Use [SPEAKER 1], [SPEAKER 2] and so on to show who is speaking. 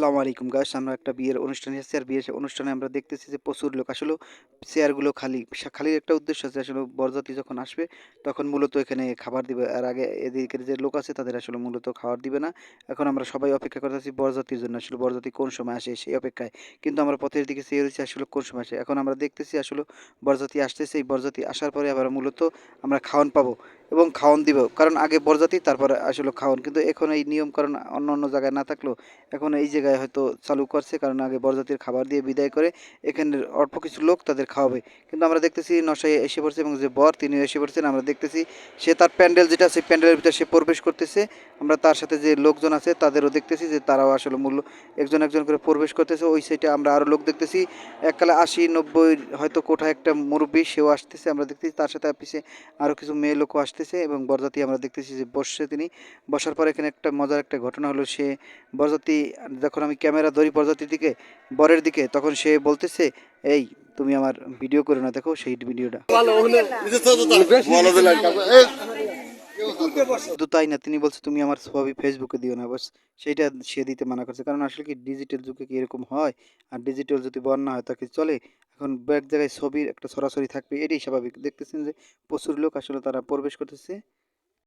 [SPEAKER 1] আসসালামু আলাইকুম গাইস আমরা একটা বিয়ের অনুষ্ঠানে এসেছি আর বিয়ের অনুষ্ঠানে আমরা দেখতেছি যে প্রচুর লোক, আসলে চেয়ারগুলো খালি খালির একটা উদ্দেশ্য আছে আসলে বরযাত্রী যখন আসবে, তখন মূলত এখানে খাবার দিবে, আর আগে এদিকের যে লোক আছে তাদের আসলে মূলত খাবার দিবে না। এখন আমরা সবাই অপেক্ষা করতেছি বরযাত্রীর জন্য, আসলে বরযাত্রী কোন সময় আসে সেই অপেক্ষায়। কিন্তু আমরা পথের দিকে চেয়ে রয়েছি আসলে কোন সময় আসে। এখন আমরা দেখতেছি আসলে বরযাত্রী আসতেছে, এই বরযাত্রী আসার পরে আবার মূলত আমরা খাওয়ান পাবো। এবং খাওয়ান দিব। কারণ আগে বরজাতি তারপরে আসলে খাওয়ান কিন্তু এখন এই নিয়ম, কারণ অন্য অন্য জায়গায় না থাকলেও এখন এই জায়গায় হয়তো চালু করছে, কারণ আগে বরজাতির খাবার দিয়ে বিদায় করে এখানে অল্প কিছু লোক তাদের খাওয়াবে। কিন্তু আমরা দেখতেছি নশাই এসে পড়ছে এবং যে বর তিনি এসে পড়ছেন। আমরা দেখতেছি সে তার প্যান্ডেল যেটা, সেই প্যান্ডেলের ভিতরে সে প্রবেশ করতেছে। আমরা তার সাথে যে লোকজন আছে, তাদেরও দেখতেছি যে তারাও আসলে মূল্য একজন একজন করে প্রবেশ করতেছে। ওই সাইডে আমরা আরও লোক দেখতেছি। এককালে আশি নব্বই হয়তো কোঠায় একটা মুরব্বী, সেও আসতেছে। আমরা দেখতেছি তার সাথে পিছিয়ে আরও কিছু মেয়ে লোকও আসতেছে। এবং বরযাত্রী আমরা দেখতেছি যে বসছে তিনি। বসার পর এখানে একটা মজার একটা ঘটনা হলো সে বরযাত্রী যখন আমি ক্যামেরা ধরি বরযাত্রীর দিকে বরের দিকে তখন সে বলতেছে এই তুমি আমার ভিডিও করে না দেখো সেই ভিডিওটা। শুধু তাই না তিনি বলছে তুমি আমার ছবি ফেসবুকে দিও না। বাস সেইটা সে দিতে মানা করছে। কারণ আসলে কি ডিজিটাল যুগে কি এরকম হয়? আর ডিজিটাল যদি বন্যা হয় তাকে চলে? এখন এক জায়গায় ছবির একটা সরাসরি থাকবে, এটাই স্বাভাবিক। দেখতেছেন যে প্রচুর লোক আসলে তারা প্রবেশ করতেছে।